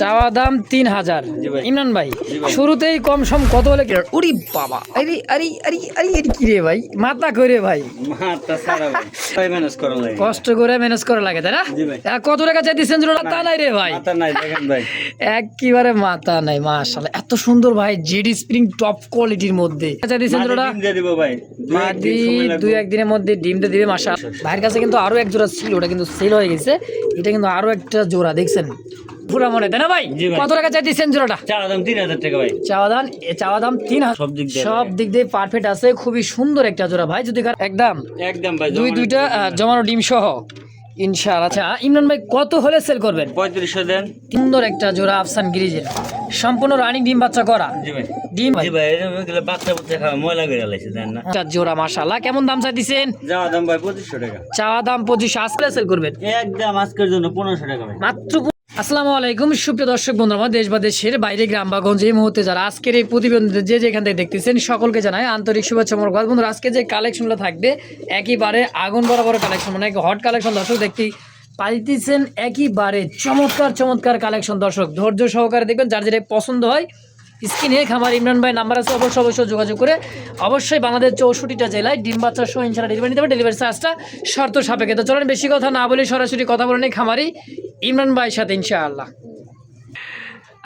চাওয়া দাম তিন হাজার। ইমরান ভাই শুরুতেই কম সম কত হলে কি উরি বাবা। আরে আরে আরে আরে কি রে ভাই? মাথা করে ভাই। মাথা সারা ভাই। ভাই ম্যানেজ করা লাগে। কষ্ট করে ম্যানেজ করা লাগে তাই না? কত টাকা জোড়া তা নাই রে ভাই। মাথা নাই দেখেন ভাই। একেবারে মাথা নাই মাশাআল্লাহ। এত সুন্দর ভাই জেডি স্প্রিং টপ কোয়ালিটির মধ্যে। আচ্ছা মাদি একদিন দুই একদিনের মধ্যে ডিমটা দিবে মাসা ভাইয়ের কাছে কিন্তু আরও এক জোড়া ছিল ওটা কিন্তু সেল হয়ে গেছে। এটা কিন্তু আরও একটা জোড়া দেখছেন? পুরা মনে তাই না ভাই? কত টাকা চাইতেছেন জোড়াটা? চার দাম তিন হাজার টাকা ভাই। চাওয়া দাম চাওয়া দাম তিন হাজার। সব দিক দিয়ে সব দিক দিয়ে পারফেক্ট আছে খুবই সুন্দর একটা জোড়া ভাই যদি একদম। একদম ভাই দুই দুইটা জমানো ডিম সহ। ইনশাআল্লাহ। আচ্ছা ইমরান ভাই কত হলে সেল করবেন? পঁয়ত্রিশশো দেন। সুন্দর একটা জোড়া আফসান গিরিজের। সম্পূর্ণ রানিং ডিম বাচ্চা করা। ডিম জি ভাই এরকম এগুলো বাচ্চা বাচ্চা খাওয়া ময়লা করে লাইছে দেন না? একটা জোড়া মাশাআল্লাহ। কেমন দাম চাইতেছেন? দাম ভাই পঁচিশশো টাকা। চাওয়া দাম পঁচিশ আজকে সেল করবেন? একদম আজকের জন্য পনেরোশো টাকা ভাই। মাত্র আসসালামু আলাইকুম। সুপ্রিয় দর্শক বন্ধু আমার দেশ বা দেশের বাইরে, গ্রাম বা গঞ্জ এই মুহূর্তে যারা আজকের এই প্রতিবেদন যে যেখান থেকে দেখতেছেন, সকলকে জানাই আন্তরিক শুভেচ্ছা মোরবাদ বন্ধুরা, আজকে যে কালেকশনগুলো থাকবে, একেবারে আগুন বরাবর কালেকশন মানে হট কালেকশন দর্শক দেখতেই পাইতেছেন, একেবারে চমৎকার চমৎকার কালেকশন দর্শক। ধৈর্য সহকারে দেখবেন, যার যেটা পছন্দ হয়, স্ক্রিনে খামার ইমরান ভাই নাম্বার আছে, অবশ্যই অবশ্যই যোগাযোগ করে অবশ্যই বাংলাদেশ চৌষট্টিটা জেলায় ডিম বাচ্চা সহ ইনশাল্লাহ ডেলিভারি নিতে হবে। ডেলিভারি চার্জটা শর্ত সাপেক্ষে। তো চলেন, বেশি কথা না বলে সরাসরি কথা বলে নেই খামারি ইমরান ভাই সাথে ইনশাআল্লাহ।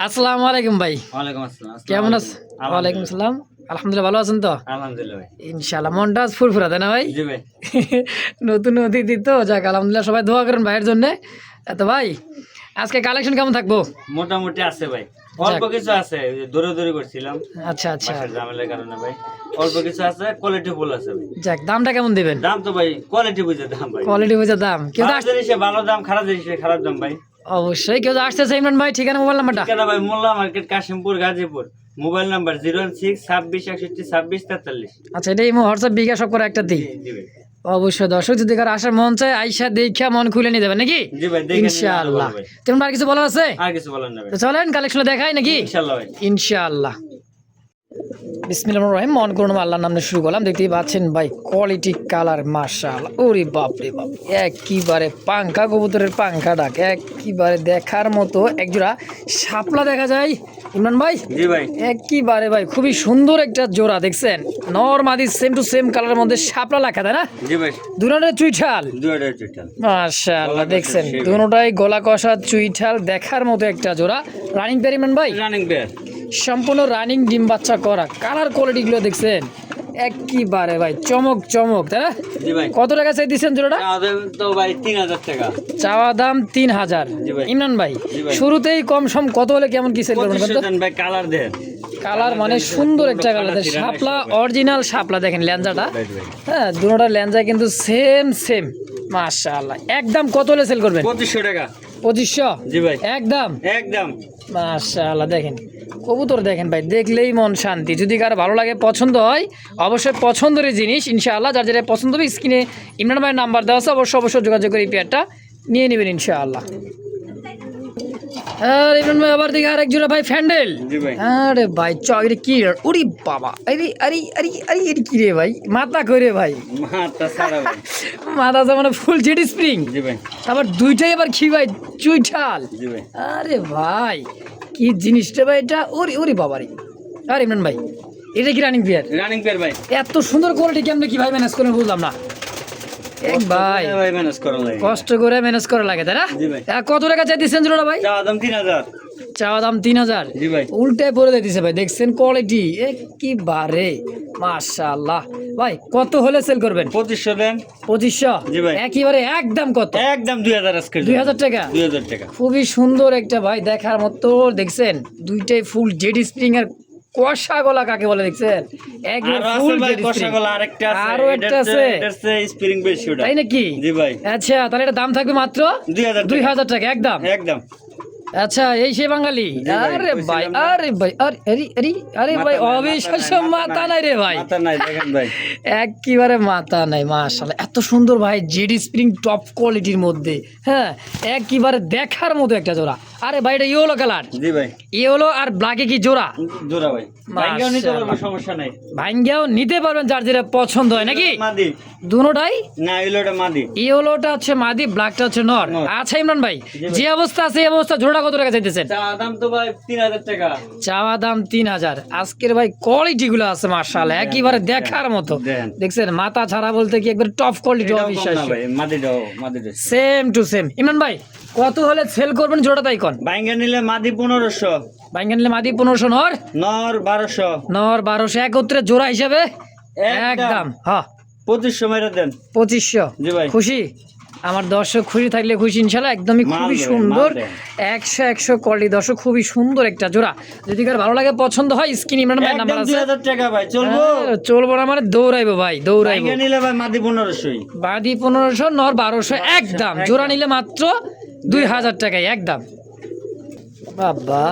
আসসালামু আলাইকুম ভাই। ওয়ালাইকুম আসসালাম কেমন আছেন ওয়ালাইকুম আসসালাম আলহামদুলিল্লাহ ভালো আছেন তো? আলহামদুলিল্লাহ ভাই। ইনশাআল্লাহ মনটা আজ ফুরফুরা তাই না ভাই? জি ভাই। নতুন অতিথি তো যাক আলহামদুলিল্লাহ সবাই দোয়া করেন ভাইয়ের জন্য। তো ভাই আজকে কালেকশন কেমন থাকব? মোটামুটি আছে ভাই। অল্প কিছু আছে দৌড়ে দৌড়ে করছিলাম। আচ্ছা আচ্ছা। ঝামেলার কারণে ভাই। অল্প কিছু আছে কোয়ালিটি ফুল আছে ভাই। যাক দামটা কেমন দিবেন? দাম তো ভাই কোয়ালিটি বুঝে দাম ভাই। কোয়ালিটি বুঝে দাম। কেউ জিনিসে ভালো দাম খারাপ জিনিসে খারাপ দাম ভাই। অবশ্যই কেউ তো আসতেছে ইমরান ভাই ঠিকানা মোবাইল নাম্বারটা? ভাই Molla market Kashimpur Gazipur. Mobile number zero one six ছাব্বিশ একষট্টি ছাব্বিশ তেতাল্লিশ। আচ্ছা এটাই হোয়াটসঅ্যাপ সব করে একটা দিই। অবশ্যই দর্শক যদি কারও আসার মন চায় আইসা দেখা মন খুলে নিয়ে যাবেন নাকি? ইনশাআল্লাহ। তেমন আর কিছু বলার আছে? আর কিছু বলার না তো চলেন কালেকশন দেখাই নাকি? ইনশাল্লাহ ভাই। ইনশাআল্লাহ। বিসমিল্লাহ রহিম মন করুন আল্লাহর নামে শুরু করলাম। দেখতেই পাচ্ছেন ভাই কোয়ালিটি কালার মার্শাল ওরে বাপ রে বাপ একইবারে পাঙ্খা কবুতরের পাঙ্খা ডাক একইবারে দেখার মতো একজোড়া শাপলা দেখা যায়। ইমরান ভাই? জি ভাই। একইবারে ভাই খুবই সুন্দর একটা জোড়া দেখছেন? নর মাদি সেম টু সেম কালারের মধ্যে শাপলা লেখা তাই না? জি ভাই। দুটারে চুইঠাল। মাশাআল্লাহ দেখছেন? দুটাই গলা কষা চুইঠাল দেখার মতো একটা জোড়া। রানিং পেরিমেন্ট ভাই? রানিং বেয়ার সম্পূর্ণ রানিং ডিম বাচ্চা করা। কালার কোয়ালিটি গুলো দেখছেন? একইবারে ভাই চমক চমক তাই কত টাকা চাই দিচ্ছেন জোড়াটা? তো ভাই তিন হাজার টাকা। চাওয়া দাম তিন হাজার। ইমরান ভাই শুরুতেই কম সম কত হলে কেমন কি সেল করবেন ভাই কালার দেন। কালার মানে সুন্দর একটা কালার কালার শাপলা অরিজিনাল শাপলা দেখেন ল্যাঞ্জাটা। হ্যাঁ দুটোটা ল্যাঞ্জা কিন্তু সেম সেম মাশাআল্লাহ। একদম কত হলে সেল করবেন? পঁচিশশো টাকা। পঁচিশশো? জি ভাই। একদম? একদম। মাশাআল্লাহ দেখেন। কবুতর দেখেন ভাই দেখলেই মন শান্তি। যদি কারও ভালো লাগে পছন্দ হয় অবশ্যই পছন্দের জিনিস ইনশাআল্লাহ। যার যেটা পছন্দ হবে স্ক্রিনে ইমরান ভাইয়ের নাম্বার দেওয়া আছে অবশ্যই অবশ্যই যোগাযোগ করে এই পেয়ারটা নিয়ে নেবেন ইনশাআল্লাহ। আর ইমরান ভাই আবার দেখি আরেক জোড়া ভাই ফ্যান্ডেল আরে ভাই চ এটা কি রে? ওরে বাবা। আরে আরে আরে আরে এটা কি রে ভাই? মাথা করে ভাই। মাথা সারা ভাই। মাথা যেমন ফুল জেডি স্প্রিং জি ভাই। আবার দুইটাই আবার কি ভাই? চুইঠাল জি ভাই। আরে ভাই কি জিনিসটা ভাই এটা? ওরে ওরে বাবারে আর ইমরান ভাই এটা কি রানিং প্লেয়ার রানিং পেয়ার ভাই। এত সুন্দর কোয়ালিটি কেমনে কি ভাই ম্যানেজ করে বুঝলাম না। এক ভাই। কষ্ট করে ম্যানেজ করা লাগে তাই না? কত টাকা চাইতেছেন জোড়া ভাই? দাম তিন হাজার। চাওয়া দাম তিন হাজার? উল্টায় পরে দিতেছে ভাই দেখছেন কোয়ালিটি একেবারে মাশাআল্লাহ। ভাই কত হলে সেল করবেন? পঁচিশশো দেন। পঁচিশশো? একেবারে একদম কত? একদম দুই হাজার আজকে দুই হাজার টাকা? দুই হাজার টাকা। খুবই সুন্দর একটা ভাই দেখার মতো দেখছেন? দুইটাই ফুল জেডি স্প্রিং এর কষা গলা কাকে বলে দেখছেন? একদম আরও ফুল কষা গলা আরেকটা আছে আরও একটা আছে। স্প্রিং বেশি তাই নাকি? জি ভাই। আচ্ছা তাহলে এটা দাম থাকবে মাত্র দুই হাজার দুই টাকা। হাজার টাকা একদম। একদম। আচ্ছা এই সে বাঙালি? আরে ভাই আরে ভাই আরে আরে আরে ভাই অবিশ্বাস্য মাথা নাই রে ভাই। মাথা নাই দেখেন ভাই। একেবারে মাথা নাই মাশাআল্লাহ এত সুন্দর ভাই জেডি স্প্রিং টপ কোয়ালিটির মধ্যে হ্যাঁ একেবারে দেখার মতো একটা জোড়া। আরে ভাই এটা ইয়েলো কালার। জি ভাই। ইয়েলো আর ব্ল্যাকে কি জোড়া? জোড়া ভাই। ভাইঙ্গাও নিতে পারব সমস্যা নাই। ভাঙ্গিয়াও নিতে পারবেন যার যেটা পছন্দ হয় নাকি? মাদি। দুটোটাই? না এলোটা মাদি। ইয়েলোটা হচ্ছে মাদি ব্ল্যাকটা হচ্ছে নর। আচ্ছা ইমরান ভাই ভাই। যে অবস্থা আছে এই অবস্থা জোড়া কত টাকা চাইতেছেন? চা দাম তো ভাই তিন হাজার টাকা। চাওয়া দাম তিন হাজার। আজকের ভাই কোয়ালিটি গুলো আছে মার্শাল একেবারে দেখার মতো। দেখছেন মাথা ছাড়া বলতে কি একবার top quality same to same Imran ভাই কত হলে সেল করবেন জোড়া তাই কোন ভাইঙ্গা নিলে মাদি পনেরোশো। বাইঙ্গা নিলে মাদি পনেরোশো নর? নর বারোশো। নর বারোশো একত্রে জোড়া হিসাবে একদম। একদম হ্যাঁ। পঁচিশশো মেরে দেন। পঁচিশশো। জি ভাই। খুশি? আমার দর্শক খুশি থাকলে খুশি ইনশাল্লাহ একদমই খুবই সুন্দর। একশো একশো কোয়ালিটি দর্শক খুবই সুন্দর একটা জোড়া। যদি কার ভালো লাগে পছন্দ হয় স্কিন ইমরান ভাই নাম্বার আছে। টাকা ভাই চলবো? হ্যাঁ, চলবো না মানে দৌড়াইবো ভাই দৌড়াইবো। নিলে ভাই মাদি পনেরোশোই। বাদি পনেরোশো নর বারোশো একদম। জোড়া নিলে মাত্র দুই হাজার। টাকায় একদম। বাবা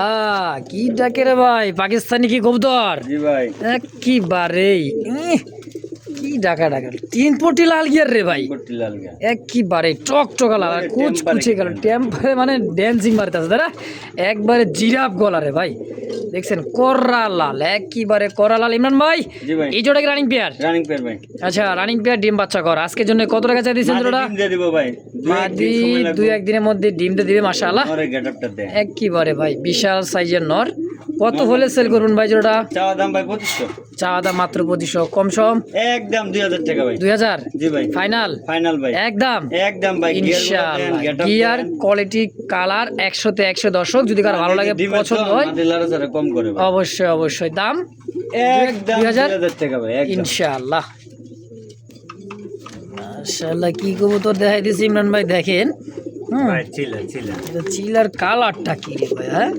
কি ডাকে রে ভাই পাকিস্তানি কি কবুতর জি ভাই। একেবারেই ইহ, কি ডাকা ডাকা তিন পটি লাল গিয়ার রে ভাই। একেবারে টক টকা লাল কুচ কুচে গেল। টেম্পারে মানে ড্যান্সিং মারতেছে তারা একবারে জিরাফ গলা রে ভাই। দেখছেন কররা লাল একেবারে করা লাল। ইমরান ভাই এই জোড়া কি রানিং পেয়ার রানিং পেয়ার ভাই। আচ্ছা রানিং পেয়ার ডিম বাচ্চা কর। আজকের জন্য কত টাকা চাই দিয়েছেন জোড়া দিব ভাই। মাদি দুই একদিনের মধ্যে ডিম দিয়ে দিবে মাশাআল্লাহ। গেটআপটা ভাই বিশাল সাইজের নর। কত হলে সেল করবেন ভাই জোড়া চাওয়া দাম ভাই পঁচিশশো। চা দাম মাত্র পঁচিশশো কম সম? একদম দুই হাজার টাকা ভাই। দুই হাজার? জি ভাই। ফাইনাল ফাইনাল ভাই। একদম একদম ভাই ইনশাআল্লাহ। গিয়ার কোয়ালিটি কালার একশোতে একশো দর্শক যদি কারও ভালো লাগে পছন্দ হয় কম করে অবশ্যই অবশ্যই। দাম? একদম দুই হাজার? টাকা ভাই ইনশাআল্লাহ। মাশাআল্লাহ কি কবুতর দেখাই দিয়েছি ইমরান ভাই দেখেন। হুম। চিলার কালারটা কি রে ভাই হ্যাঁ?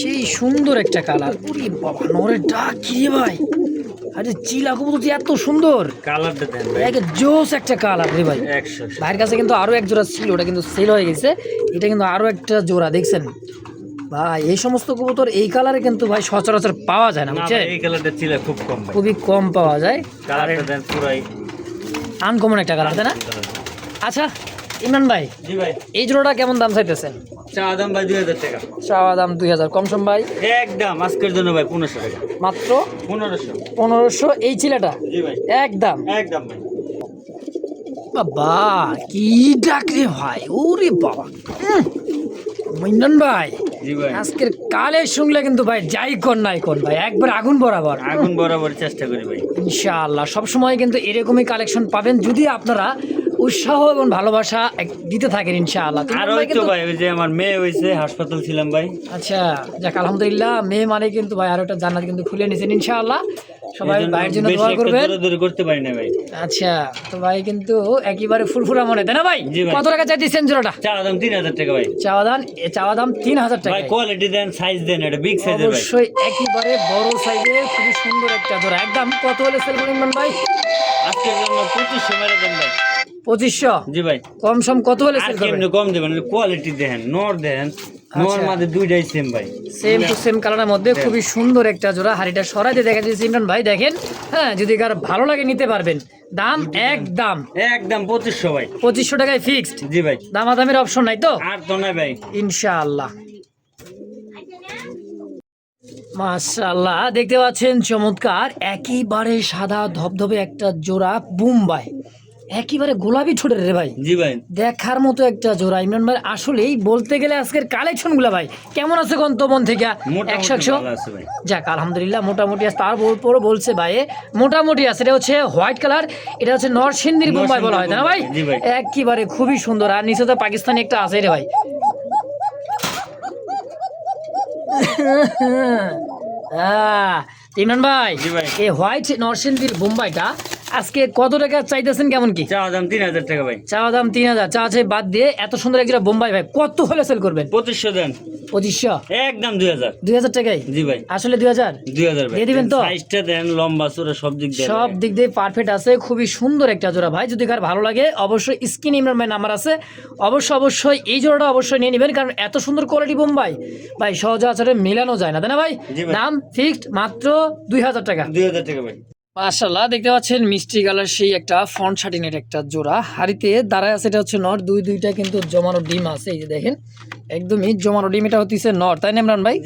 সেই সুন্দর একটা কালার। উরি বাবা নরে ডাক কি রে ভাই? আরে চিলা কবুতর এত সুন্দর। কালারটা দেন ভাই। এক জোস একটা কালার রে ভাই। 100 ভাইয়ের কাছে কিন্তু আরও এক জোড়া ছিল ওটা কিন্তু সেল হয়ে গেছে। এটা কিন্তু আরও একটা জোড়া দেখছেন? ভাই এই সমস্ত কবুতর এই কালারে কিন্তু ভাই সচরাচর পাওয়া যায় না বুঝছেন? এই কালারটা চিলা খুব কম ভাই। খুবই কম পাওয়া যায়। কালারটা দেন পুরাই আনকমন একটা কালার তাই না? আচ্ছা ইমরান ভাই জি ভাই। এই জোড়াটা কেমন দাম চাইতেছেন? চা দাম ভাই 2000 টাকা। চাওয়া দাম দুই হাজার ভাই? একদম আজকের জন্য ভাই 1500 টাকা। মাত্র 1500 পনেরোশো এই ছিলাটা? জি ভাই। একদম। একদম ভাই। বাবা কি ডাক রে ভাই ওরে বাবা। মিন্ডন ভাই ভাই। আজকের কালে শুনলে কিন্তু ভাই যাই কর নাই কোন ভাই একবার আগুন বরাবর। আগুন বরাবর চেষ্টা করি ভাই। ইনশাআল্লাহ সবসময় কিন্তু এরকমই কালেকশন পাবেন। যদি আপনারা উৎসাহ এবং ভালোবাসা দিতে থাকেন ইনশাআল্লাহ। আর ওই ভাই তো ভাই ওই যে আমার মেয়ে হয়েছে হাসপাতাল ছিলাম ভাই। আচ্ছা যাক আলহামদুলিল্লাহ মেয়ে মানে কিন্তু ভাই আরও একটা জান্নাত কিন্তু খুলে নিয়েছেন ইনশাআল্লাহ। সবাই ভাইয়ের জন্য দোয়া করবেন। করতে পারি না ভাই। আচ্ছা তো ভাই কিন্তু একেবারে ফুরফুরা মনে তাই না ভাই? কত টাকা চাই দিচ্ছেন জোড়াটা? চা দাম তিন হাজার টাকা ভাই। চাওয়া দাম চাওয়া দাম তিন হাজার টাকা। ভাই কোয়ালিটি দেন সাইজ দেন এটা বিগ সাইজের ভাই। অবশ্যই একেবারে বড় সাইজের খুবই সুন্দর একটা জোড়া। একদম কত হলে সেল করবেন ভাই? আজকের জন্য পঁচিশশো মেরে দেন ভাই। পঁচিশশো? জি ভাই। কম সম কত সেল করবেন কম দেবেন? কোয়ালিটি দেখেন নর দেখেন। নর আচ্ছা। মাঝে দুইটাই সেম ভাই। সেম টু সেম কালারের মধ্যে খুবই সুন্দর একটা জোড়া হাড়িটা সরাইতে দেখা যাচ্ছে ইমরান ভাই দেখেন। হ্যাঁ যদি কার ভালো লাগে নিতে পারবেন। দাম একদম। একদম পঁচিশশো ভাই। পঁচিশশো টাকায় ফিক্সড জি ভাই। দামাদামের অপশন নাই তো? আর তো নাই ভাই। ইনশাআল্লাহ। মাশাআল্লাহ দেখতে পাচ্ছেন চমৎকার একেবারে সাদা ধবধবে একটা জোড়া বুম্বাই একেবারে গোলাপি ঠোঁটের রে ভাই। জি ভাই। দেখার মতো একটা জোড়া। ইমরান ভাই আসলেই বলতে গেলে আজকের কালেকশনগুলা ভাই কেমন আছে গন্তমন থেকে? একশো মোটামুটি একশো ভাই। যাক আলহামদুলিল্লাহ মোটামুটি আছে। তার উপরও বলছে ভাই মোটামুটি আছে। এটা হচ্ছে হোয়াইট কালার এটা হচ্ছে নরসিংদীর বোম্বাই বলা হয় না ভাই? একেবারে খুবই সুন্দর। আর নিচে তো পাকিস্তানি একটা আছে রে ভাই। আহ, ইমরান ভাই। এই হোয়াইট নরসিংদীর বোম্বাইটা আজকে কত টাকা চাইতেছেন কেমন কি? চা দাম তিন হাজার টাকা ভাই। চাওয়া দাম তিন হাজার। চা আছে বাদ দিয়ে এত সুন্দর একটা বোম্বাই ভাই কত হলে সেল করবেন? পঁচিশশো দেন। পঁচিশশো? একদম দুই হাজার। দুই হাজার টাকায়? জি ভাই। আসলে দুই হাজার? দুই হাজার দিয়ে দিবেন তো? সাইজটা দেন লম্বা চোরা সব দিক দেন সব দিক দিয়ে পারফেক্ট আছে খুবই সুন্দর একটা জোড়া ভাই। যদি কার ভালো লাগে অবশ্যই স্ক্রিন ইমরান ভাই নাম্বার আছে। অবশ্যই অবশ্যই এই জোড়াটা অবশ্যই নিয়ে নেবেন কারণ এত সুন্দর কোয়ালিটি বোম্বাই ভাই সহজ আচারে মেলানো যায় না তাই না ভাই। দাম ফিক্সড মাত্র দুই হাজার টাকা। দুই হাজার টাকা ভাই। মাশাল্লাহ দেখতে পাচ্ছেন মিষ্টি কালার সেই একটা ফন্ট শার্টিনের একটা জোড়া। হাড়িতে দাঁড়ায় আছে এটা হচ্ছে নর দুই দুইটা কিন্তু জমানো ডিম আছে এই যে দেখেন। একদমই জমানো ডিম এটা হচ্ছে নর তাই না ইমরান ভাই?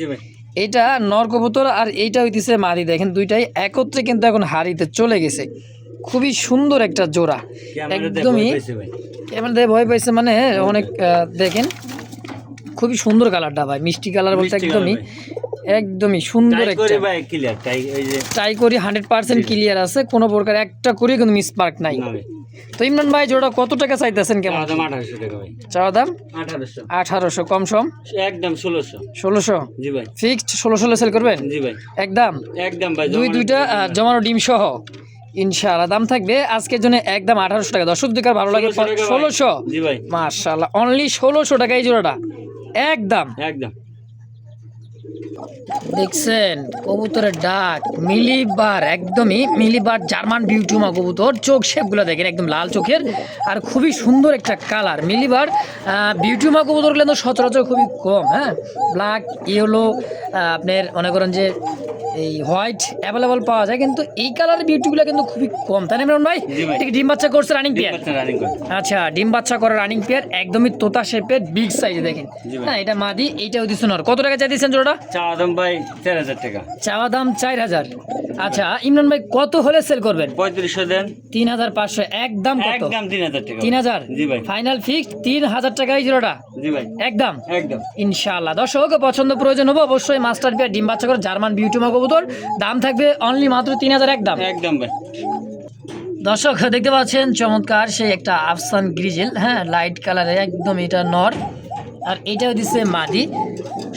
এটা নর কবুতর আর এইটা হইতেছে মাদি দেখেন দুইটাই একত্রে কিন্তু এখন হাড়িতে চলে গেছে। খুবই সুন্দর একটা জোড়া। একদমই ভাই। দেখে ভয় পাইছে মানে অনেক দেখেন। খুবই সুন্দর কালারটা ভাই মিষ্টি কালার বলতে একদমই একদমই সুন্দর ট্রাই করি হান্ড্রেড পার্সেন্ট ক্লিয়ার আছে কোনো প্রকার একটা করে কিন্তু মিস পার্ক নাই। তো ইমরান ভাই জোড়া কত টাকা চাইতেছেন কেমন? দাম আঠারোশো টাকা ভাই। চাওয়া দাম? আঠারোশো। আঠারোশো কম সম? একদম ষোলোশো। ষোলোশো? জি ভাই। ফিক্সড ষোলো ষোলো সেল করবেন? জি ভাই। একদম? একদম ভাই দুই দুইটা। জমানো ডিম সহ। ইনশাআল্লাহ দাম থাকবে আজকের জন্য একদম আঠারোশো টাকা। দর্শক দিকার ভালো লাগে 1600 ষোলোশো? জি ভাই। মার্শাল্লাহ অনলি ষোলোশো টাকা এই জোড়াটা। একদম। একদম। দেখছেন? কবুতরের ডাক মিলিবার একদমই মিলিবার জার্মান বিউটিমা কবুতর। চোখ শেপগুলো দেখেন একদম লাল চোখের। আর খুবই সুন্দর একটা কালার মিলিবার বিউটিমা কবুতরগুলো কিন্তু সচরাচর খুবই কম হ্যাঁ? ব্ল্যাক ইয়েলো আপনার মনে করেন যে এই হোয়াইট অ্যাভেলেবল পাওয়া যায় কিন্তু এই কালারের বিউটিগুলো কিন্তু খুবই কম। তাই না ভাই এটা ডিম বাচ্চা করছে রানিং পেয়ার আচ্ছা ডিম বাচ্চা করা রানিং পেয়ার একদমই তোতা শেপের বিগ সাইজে দেখেন। হ্যাঁ এটা মাদি এইটা নর কত টাকা চাই দিচ্ছেন জোড়াটা চাওয়া দাম ভাই চার হাজার টাকা। চাওয়া দাম চার হাজার। আচ্ছা ইমরান ভাই কত হলে সেল করবেন? পঁয়ত্রিশশো দেন। তিন হাজার পাঁচশো একদম কত? একদম তিন হাজার টাকা। তিন হাজার? জি ভাই। ফাইনাল তিন হাজার টাকাই জোড়াটা জি ভাই। একদম? একদম। ইনশাআল্লাহ। দর্শক পছন্দ প্রয়োজন হব অবশ্যই মাস্টার পেয়ার ডিম বাচ্চা করে জার্মান বিউটিমা কবুতর। দাম থাকবে অনলি মাত্র তিন হাজার একদম? একদম ভাই। দর্শক দেখতে পাচ্ছেন চমৎকার সেই একটা আফসান গ্রিজেল হ্যাঁ লাইট কালারে একদম এটা নর। আর এটা দিচ্ছে মাদি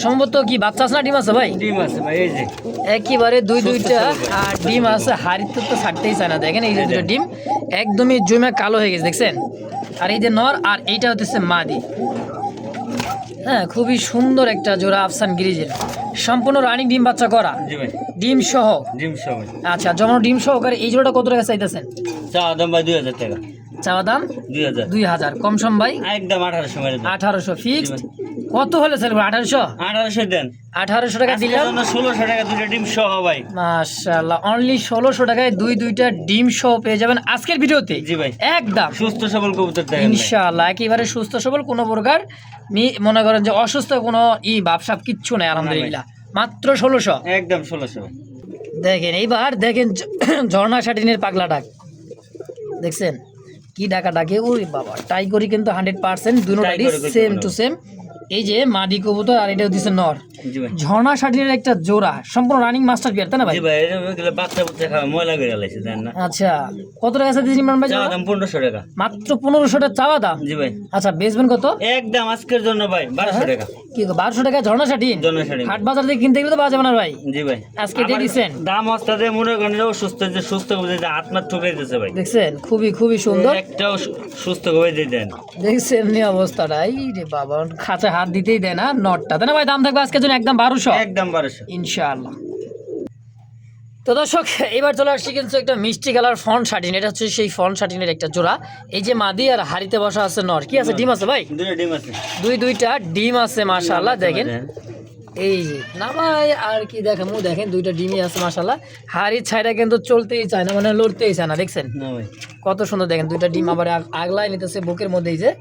সম্ভবত কি বাচ্চা আছে না ডিম আছে ভাই? ডিম আছে ভাই এই যে। একেবারে দুই দুইটা। আর ডিম আছে হাড়িতে তো ছাড়তেই চায় না। দেখেন এই যে দুটো ডিম একদমই জমে কালো হয়ে গেছে দেখছেন? আর এই যে নর আর এইটা হচ্ছে মাদি। হ্যাঁ খুবই সুন্দর একটা জোড়া আফসান গিরিজের। সম্পূর্ণ রানিং ডিম বাচ্চা করা। ডিম সহ। ডিম সহ। আচ্ছা যেমন ডিম সহকারে এই জোড়াটা কত টাকা চাইতেছেন? চাওয়া দাম ভাই দুই হাজার টাকা। চাওয়া দাম? দুই হাজার। কম সম ভাই? একদম আঠারোশো আঠারোশো। ফিক্সড? কত হলে স্যার আঠারোশো? আঠারোশো দেন। আঠারোশো টাকা দিলাম। ষোলোশো টাকা দুটো ডিম সহ ভাই। মাশাআল্লাহ। অনলি ষোলোশো টাকায় দুই দুইটা ডিম সহ পেয়ে যাবেন আজকের ভিডিওতে। জি ভাই। একদম। সুস্থ সবল কবুতর ইনশাআল্লাহ। একেবারে সুস্থ সবল কোনো প্রকার মনে করেন যে অসুস্থ কোনো ই বাপসাপ কিচ্ছু নেই আলহামদুলিল্লাহ। মাত্র ষোলোশো। একদম ষোলোশো। দেখেন এইবার দেখেন ঝর্ণা শাটিনের পাগলা ডাক। দেখছেন? কি ডাকা ডাকে ওই বাবা টাই করি কিন্তু হান্ড্রেড পার্সেন্ট দুটোটাই সেম টু সেম এই যে মাদি কবুতর আর এটা দিচ্ছে নর। ঝর্ণা শাটিনের একটা জোড়া সম্পূর্ণ রানিং মাস্টার পিয়ার তাই না ভাই? ভাই এগুলো বাচ্চা বুচ্চা খাওয়া ময়লা করে লাইছে দেন না? আচ্ছা কত টাকা আছে দিয়েছেন ইমরান ভাই চাওয়া দাম পনেরোশো টাকা। মাত্র পনেরোশো টাকা চাওয়া দাম? জি ভাই। আচ্ছা বেচবেন কত? একদম আজকের জন্য ভাই বারোশো টাকা। কি গো, বারোশো টাকা ঝর্ণা শাটিন জনসারি হাট বাজার থেকে কিনতে গেলে তো পাওয়া যাবে না ভাই। জি ভাই। আজকে দিয়ে দিছেন? দাম হস্তাতে মনে করেন যে সুস্থ যে সুস্থ করে যে আত্মার ঠুকে দিতেছে ভাই। দেখছেন খুবই খুবই সুন্দর। একটাও সুস্থ করে দিয়ে দেন দেখছেন এমনি অবস্থাটা এই রে বাবা খাঁচা হাত দিতেই দেয় না নটটা। তাই না ভাই? দাম থাকবে আজকে জন্য একদম বারোশো। একদম বারোশো। ইনশাআল্লাহ। তো দর্শক এবার চলে আসছি কিন্তু একটা মিষ্টি কালার ফন শার্টিন। এটা হচ্ছে সেই ফন শার্টিনের একটা জোড়া। এই যে মাদি আর হাড়িতে বসা আছে নর। কি আছে? ডিম আছে ভাই? দুটো ডিম আছে। দুই দুইটা ডিম আছে মাশাআল্লাহ। দেখেন। এই যে না ভাই আর কি দেখেন মু দেখেন দুইটা ডিমই আছে মাসাল্লাহ হাড়ির ছাইটা কিন্তু চলতেই চায় না মানে লড়তেই চায় না দেখছেন? কত সুন্দর দেখেন দুইটা ডিম আবার আগ- আগলায় নিতেছে বুকের মধ্যেই যে।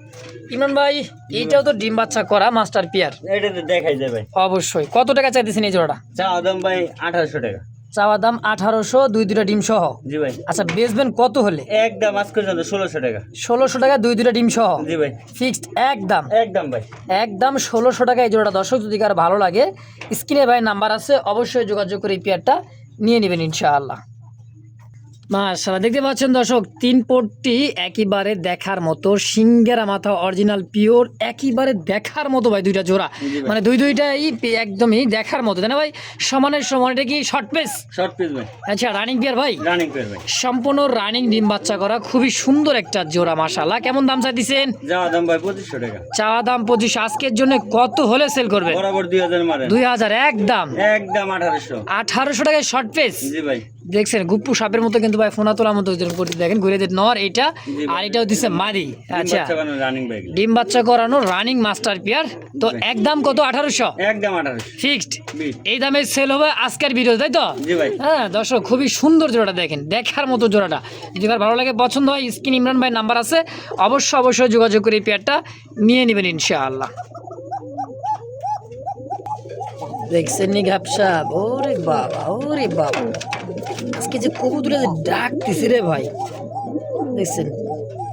ইমরান ভাই এইটাও তো ডিম বাচ্চা করা মাস্টার পিয়ার। এটা তো দেখাই যাবে। অবশ্যই। কত টাকা চাইতেছেন এই জোড়াটা? চা দাম ভাই আঠারোশো টাকা। চাওয়া দাম আঠারোশো দুই দুটা ডিম সহ। জি ভাই। আচ্ছা বেচবেন কত হলে? একদম আজকের জন্য ষোলোশো টাকা। ষোলোশো টাকা দুই দুটা ডিম সহ। জি ভাই। ফিক্সড একদম। একদম ভাই। একদম ষোলোশো টাকা এই জোড়াটা। দর্শক যদি কারও ভালো লাগে স্ক্রিনে ভাই নাম্বার আছে অবশ্যই যোগাযোগ করে এই পেয়ারটা নিয়ে নেবেন ইনশাআল্লাহ। মাশাআল্লাহ দেখতে পাচ্ছেন দর্শক তিন পোটটি একেবারে দেখার মতো সিঙ্গেরা মাথা অরিজিনাল পিওর একেবারে দেখার মতো ভাই দুইটা জোড়া। মানে দুই দুইটাই একদমই দেখার মতো তাই না ভাই? সমানের সমান এটা কি শর্ট পেস শর্ট পিস ভাই। আচ্ছা রানিং পিয়ার ভাই? রানিং পেয়ার ভাই। সম্পূর্ণ রানিং ডিম বাচ্চা করা খুবই সুন্দর একটা জোড়া মাশাআল্লাহ। কেমন দাম চাই দিছেন যাওয়া দাম ভাই পঁচিশশো টাকা। চাওয়া দাম পঁচিশ আজকের জন্য কত হলে সেল করবেন? বরাবর দুই হাজার মারেন। দুই হাজার একদম। একদম আঠারোশো। আঠারোশো টাকায় শর্ট পেস জি ভাই। দেখছেন গুপ্পু সাপের মতো কিন্তু ভাই ফোনা তোলার মতো ওজন করতে দেখেন ঘুরে দিয়ে নর এইটা আর এটাও দিচ্ছে মাদি। আচ্ছা। ডিম বাচ্চা করানো রানিং মাস্টার পিয়ার তো একদম কত? আঠারোশো? একদম আঠারোশো। ফিক্সড এই দামে সেল হবে আজকের ভিডিও তাই তো? হ্যাঁ দর্শক খুবই সুন্দর জোড়াটা দেখেন দেখার মতো জোড়াটা। যদি ভালো লাগে পছন্দ হয় স্ক্রিন ইমরান ভাই নাম্বার আছে। অবশ্যই অবশ্যই যোগাযোগ করে এই পেয়ারটা নিয়ে নেবেন ইনশাআল্লাহ। দেখছেন নি ঘাপসাপ ওরে বাবা ওরে বাবা। আজকে যে কবুতরে যে ডাক দিছে রে ভাই। দেখছেন?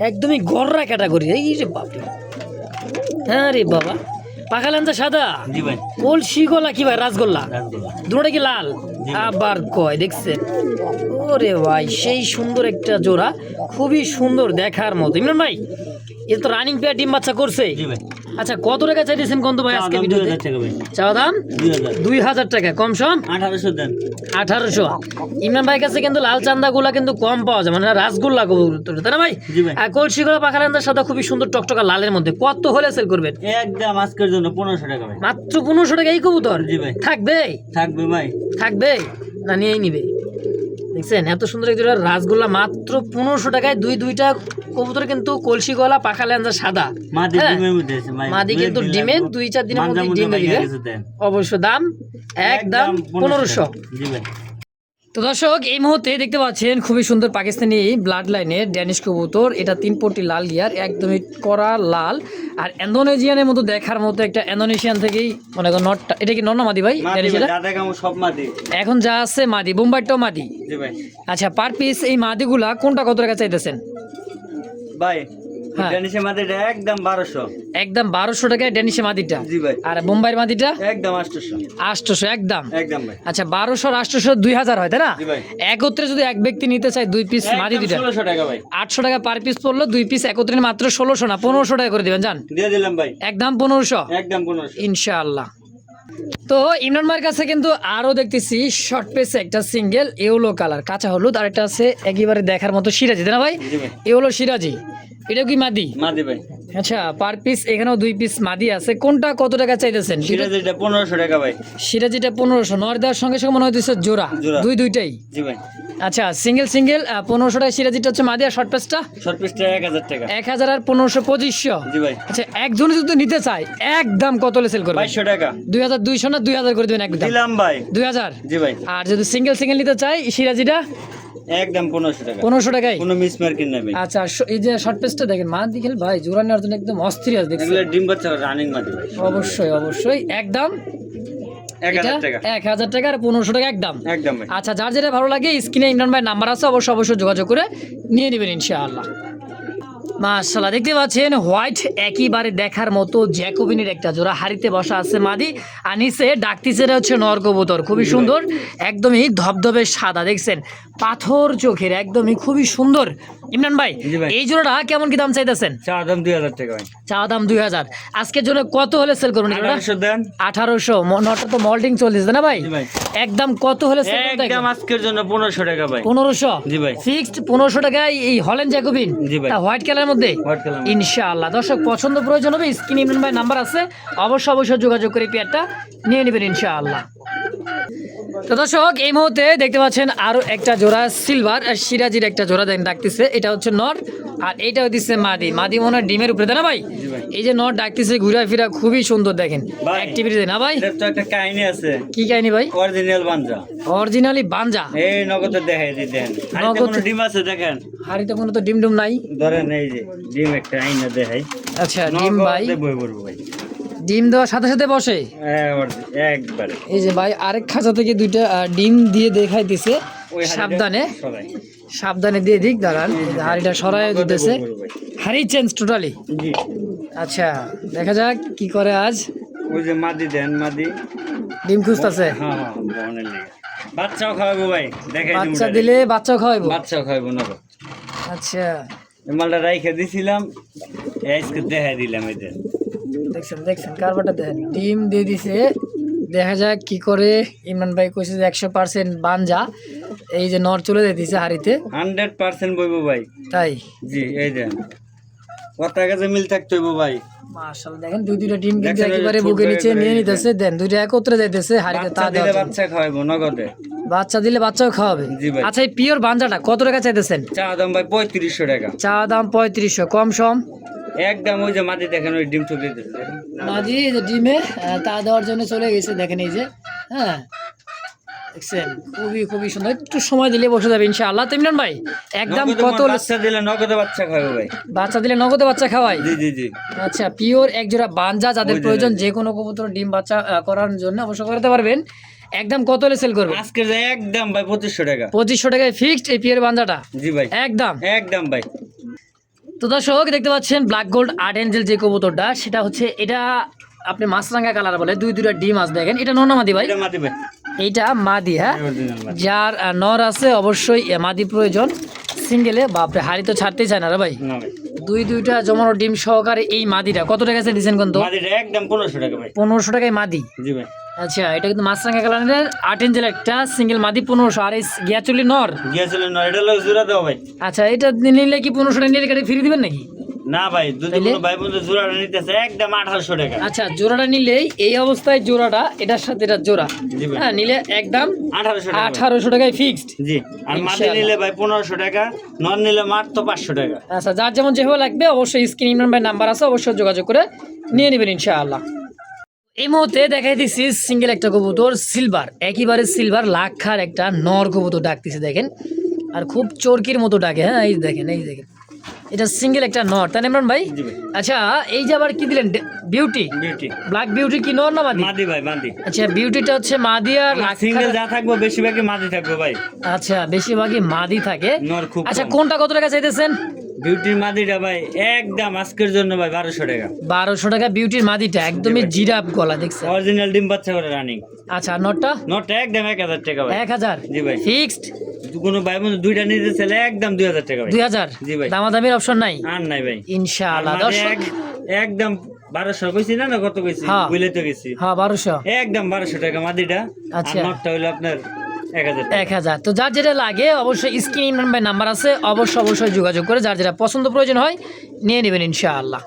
একদমই গররা ক্যাটাগরি। এই রে বাপরে। হ্যাঁ রে বাবা। পাখালান্দা সাদা? জি ভাই। কলসি গলা কি ভাই? রাসগোল্লা? দুটোটা কি লাল? আবার কয় দেখছেন? ওরে ভাই সেই সুন্দর একটা জোড়া। খুবই সুন্দর দেখার মতো। ইমরান ভাই এ তো রানিং পেয়ার ডিম বাচ্চা করছে। আচ্ছা কত টাকা চাইতেছেন কন্ত ভাই আজকে ভিডিওতে? চাওয়া দাম? দুই হাজার। টাকা কম সম? আঠারোশো দেন। আঠারোশো। ইমরান ভাই কাছে কিন্তু লাল চান্দা গুলা কিন্তু কম পাওয়া যায় মানে রাসগোল্লা তাই না ভাই? আর কলসি গুলো পাখালান্দার সাথে খুবই সুন্দর টকটকা লালের মধ্যে। কত হলে সেল করবেন? একদম আজকের জন্য পনেরোশো টাকা ভাই। মাত্র পনেরোশো টাকা এই কবুতর? থাকবে? থাকবে ভাই। থাকবে? না নিয়েই নিবে। দেখছেন? এত সুন্দর এক জোড়া রাসগোল্লা মাত্র পনেরোশো টাকায় দুই দুইটা কবুতর কিন্তু কলসি গলা পাখা লেন সাদা। মাদি হ্যাঁ। কিন্তু ডিমে দুই চার দিনের মধ্যে ডিম অবশ্য দাম একদম পনেরোশো তো দর্শক এই মুহূর্তে দেখতে পাচ্ছেন খুবই সুন্দর পাকিস্তানি ব্লাড লাইনের ড্যানিশ কবুতর। এটা তিন পটি লাল গিয়ার একদমই কড়া লাল। আর ইন্দোনেশিয়ানের মতো দেখার মতো একটা ইন্দোনেশিয়ান থেকেই মনে করো নটটা এটা কি নর না মাদি ভাই? এখন যা আছে মাদি বোম্বাইটাও মাদি। আচ্ছা পার পিস এই মাদিগুলা কোনটা কত টাকা চাইতেছেন? ভাই মাদিটা একদম টাকায় ড্যানিশের মাদিটা। জি ভাই। আর বোম্বাইয়ের মাদিটা? একদম ভাই। আচ্ছা হয় তাই না? একত্রে যদি এক ব্যক্তি নিতে চায় দুই পিস মাদি দুইটা। ষোলোশো টাকা ভাই। আটশো টাকা পার পিস পড়ল দুই পিস একত্রে মাত্র ষোলোশো না পনেরোশো টাকা করে দিবেন জান? দিয়ে দিলাম ভাই। একদম পনেরোশো? একদম পনেরোশো। ইনশাআল্লাহ। তো ইমরান ভাইয়ের কাছে কিন্তু আরও দেখতেছি শর্ট পেসে একটা সিঙ্গেল ইউলো কালার কাঁচা হলুদ আর একটা আছে একেবারে দেখার মতো সিরাজি তাই না ভাই? ইউলো সিরাজি এটা কি মাদি? মাদি ভাই। আচ্ছা পার পিস এখানেও দুই পিস মাদি আছে কোনটা কত টাকা চাইতেছেন? সিরাজিটা পনেরোশো টাকা ভাই। সিরাজিটা পনেরোশো নর দেওয়ার সঙ্গে সঙ্গে মনে হইতেছে জোড়া জোড়া। দুই দুইটাই। জি ভাই। আচ্ছা সিঙ্গেল সিঙ্গেল পনেরোশো টাকা সিরাজিটা হচ্ছে মাদি আর শর্ট পেসটা শর্ট পিসটা এক হাজার টাকা। এক হাজার আর পনেরোশো পঁচিশশো। জি ভাই। আচ্ছা একজন যদি নিতে চায় একদম কত সেল করবে? বাইশশো টাকা। দুই হাজার দুইশো না দুই হাজার করে দেবেন একদম। দিলাম ভাই। দুই হাজার? জি ভাই। আর যদি সিঙ্গেল সিঙ্গেল নিতে চাই সিরাজিটা? একদম পনেরোশো টাকা। পনেরোশো টাকায়? কোনো মিস মার্কেট নেবে আচ্ছা এই যে শর্ট পেসটা দেখেন মা দিখেল ভাই জোড়া নেওয়ার জন্য একদম অস্থির আছে এগুলো ডিম বাচ্চা রানিং মাদি অবশ্যই অবশ্যই। একদম? হাজার এক হাজার টাকা আর পনেরোশো টাকা একদম। একদম আচ্ছা যার যেটা ভালো লাগে স্ক্রিনে ইমরান ভাই নাম্বার আছে অবশ্যই অবশ্যই যোগাযোগ করে নিয়ে নেবেন ইনশাআল্লাহ। মাশাল্লাহ দেখতে পাচ্ছেন হোয়াইট একইবারে দেখার মতো জ্যাকোবিনের একটা জোড়া হাড়িতে বসা আছে মাদি। আর নিচে ডাকতিসের হচ্ছে নর খুবই সুন্দর একদমই ধবধবে সাদা দেখছেন? পাথর চোখের একদমই খুবই সুন্দর। ইমরান ভাই এই জোড়াটা কেমন কি দাম চাইতেছেন? চা দাম দুই হাজার টাকা চা দাম দুই হাজার। আজকের জন্য কত হলে সেল করুন আঠারোশো নটা তো মল্টিং চলতেছে না ভাই? একদম কত হলে একদম আজকের জন্য পনেরোশো টাকা ভাই। পনেরোশো? জি ভাই। ফিক্সড পনেরোশো টাকায় এই হলেন জ্যাকোবিন জি ভাই। হোয়াইট কালারের মধ্যে? ইনশাআল্লাহ। দর্শক পছন্দ প্রয়োজন হবে স্ক্রিন ইমরান ভাই নাম্বার আছে। অবশ্যই অবশ্যই যোগাযোগ করে পেয়ারটা নিয়ে নেবেন ইনশাআল্লাহ। তো দর্শক এই মুহূর্তে দেখতে পাচ্ছেন আরও একটা জোড়া সিলভার আর সিরাজির একটা জোড়া দেন ডাকতেছে। এটা হচ্ছে নর আর এটা হচ্ছে মাদি। মাদি মনে হয় ডিমের উপরে না ভাই? এই যে নর ডাকতেছে ঘুরা ফিরা খুবই সুন্দর দেখেন। অ্যাক্টিভিটি না ভাই? একটা কাহিনী আছে। কি কাহিনী ভাই? অরিজিনাল বাঞ্জা। অরিজিনালি বাঞ্জা। এই নগদ দেখাই দিই নগদ- নগদ ডিম আছে দেখেন। হাড়িতে কোনো তো ডিম ডুম নাই? ধরেন এই যে ডিম একটা আইনা দেখাই। আচ্ছা ডিম ভাই। ডিম দেওয়ার সাথে সাথে বসে? হ্যাঁ, একবারে। এই যে ভাই আরেক খাঁচা থেকে দুইটা ডিম দিয়ে দেখাই দিছে সাবধানে। সাবধানে দিয়ে দিক দাঁড়ান। হাড়িটা সরাই দিতেছে। হাড়ি চেঞ্জ টোটালি আচ্ছা দেখা যাক কি করে আজ। ওই যে মাদি দেন মাদি। ডিম খুঁজতেছে? হ্যাঁ হ্যাঁ বাচ্চাও খাওয়াবো ভাই বাচ্চা। দিলে বাচ্চাও খাওয়াইবো। বাচ্চাও খাওয়াবো নগদ আচ্ছা। মালটা রাইখে দিছিলাম আজকে দেখা দিলাম এটা দেখছেন দেখছেন কারবারটা দেখেন। ডিম দিয়ে দিছে। দেখা যাক কি করে। ইমরান ভাই কইছে যে একশো পার্সেন্ট বানজা এই যে নর চলে দিছে হাড়িতে। হান্ড্রেড পার্সেন্ট বইবো ভাই। তাই? জি এই দেন কথা কাছে মিল থাকতে হইব ভাই? মাশাআল্লাহ দেখেন দুই দুইটা ডিম কিন্তু দেখছেন, ওই যে একেবারে বুকে নিচে নিয়ে এই যে। নিতেছে। দেন দুইটা একত্রে যাইতেছে হাড়িতে তা বাচ্চা দিলে বাচ্চা খাওয়াবো নগদে। বাচ্চা দিলে বাচ্চাও খাওয়াবে। আচ্ছা এই পিওর বাঞ্জাটা কত টাকা চাইতেছেন? চা দাম ভাই পঁয়ত্রিশশো টাকা। চা দাম পঁয়ত্রিশশো কম সম? একদম ওই যে মাটি দেখেন ওই ডিম চলে দিতেছে। মাঝি যে ডিমে তা দেওয়ার জন্য চলে গেছে দেখেন এই যে হ্যাঁ। দেখছেন খুবই খুবই সুন্দর। একটু সময় দিলে বসে যাবে ইনশাআল্লাহ। তো ইমরান ভাই একদম কত বাচ্চা দিলে নগদে বাচ্চা খাওয়াবো ভাই। বাচ্চা দিলে নগদে বাচ্চা খাওয়াই জি জি জি। আচ্ছা পিওর এক জোড়া বাঞ্জা যাদের প্রয়োজন যে। কোনো কবুতর ডিম বাচ্চা করার জন্য অবশ্য করতে পারবেন। একদম কত হলে সেল করবে আজকে যে একদম ভাই পঁচিশশো টাকা। পঁচিশশো টাকায় ফিক্সড এই পিওর বাঞ্জাটা? জি ভাই। একদম। একদম ভাই। তো দর্শক দেখতে পাচ্ছেন ব্ল্যাক গোল্ড আর্ট এঞ্জেল যে কবুতরটা সেটা হচ্ছে এটা আপনি মাছরাঙ্গা কালার বলে দুই দুইটা ডিম মাছ দেখেন। এটা এটা মাটি ভাই। এইটা মাদি হ্যাঁ? যার নর আছে অবশ্যই মাদি প্রয়োজন। সিঙ্গেলে বাপরে হাড়ি তো ছাড়তেই চায় না রে ভাই। দুই দুইটা জমানো ডিম সহকারে এই মাদিটা কত টাকা আছে দিচ্ছেন কিন্তু একদম পনেরোশো টাকা ভাই। পনেরোশো টাকায় মাদি? জি ভাই। আচ্ছা এটা কিন্তু মাছরাঙ্গা কালারের আট ইঞ্চের একটা সিঙ্গেল মাদি পনেরোশো আর এই গিয়াচুলি নর? গিয়েছিলেন না এটা লোক জোড়া দেওয়া ভাই। আচ্ছা এটা নিলে কি পনেরোশো টাকা নিলে ফ্রি দিবেন নাকি? না ভাই যদি কোনো ভাই বন্ধু জোড়াটা নিতেছে একদম আঠারোশো টাকা। আচ্ছা জোড়াটা নিলেই এই অবস্থায় জোড়াটা এটার সাথে এটা জোড়া। হ্যাঁ নিলে একদম আঠারোশো টাকা। ভাই। আঠারোশো টাকায় ফিক্সড জি আর মাটি নিলে ভাই পনেরোশো টাকা নন নিলে মাত্র পাঁচশো টাকা। আচ্ছা যার যেমন যেভাবে লাগবে অবশ্যই স্ক্রিন ইমরান ভাই নাম্বার আছে অবশ্যই যোগাযোগ করে নিয়ে নেবেন ইনশাআল্লাহ। এই মুহূর্তে দেখাই দিচ্ছি সিঙ্গেল একটা কবুতর সিলভার একেবারে সিলভার লাক্ষার একটা নর কবুতর ডাকতেছে দেখেন। আর খুব চরকির মতো ডাকে হ্যাঁ এই দেখেন এই দেখেন। এটা সিঙ্গেল একটা নর তাই না ইমরান ভাই? আচ্ছা এই যে আবার কি দিলেন? বিউটি বিউটি ব্ল্যাক বিউটি কি নর না মাদি? মাদি ভাই মাদি। আচ্ছা বিউটিটা হচ্ছে মাদি আর সিঙ্গেল যা থাকব বেশিরভাগই মাদি থাকবে ভাই। আচ্ছা বেশিরভাগই মাদি থাকে। নর খুব আচ্ছা কোনটা কত টাকা চাইতেছেন? বিউটির মাদিটা ভাই একদম আজকের জন্য ভাই বারোশো টাকা। বারোশো টাকা বিউটির মাদিটা একদমই জিরাপ গলা দেখছেন? অরিজিনাল ডিম বাচ্চা করে রানিং আচ্ছা নটটা? নটটা একদম এক হাজার টাকা ভাই। এক হাজার? জি ভাই। ফিক্সড? কোনো ভাই বন্ধু দুইটা নিতে চাইলে একদম দুই হাজার টাকা দুই হাজার? জি ভাই। দামাদামির অপশন নাই? আর নাই ভাই। ইনশাআল্লাহ দর্শক। এক- একদম বারোশো কইছি না না কত কইছি? হ্যাঁ। বুঝলে তো গেছি। হ্যাঁ বারোশো। একদম বারোশো টাকা মাদিটা। আচ্ছা। নটটা হইল আপনার এক হাজার তো যার যেটা লাগে, অবশ্যই স্ক্রিন নাম্বার আছে। অবশ্যই অবশ্যই যোগাযোগ করে যার যেটা পছন্দ প্রয়োজন হয়, নিয়ে নেবেন ইনশাআল্লাহ।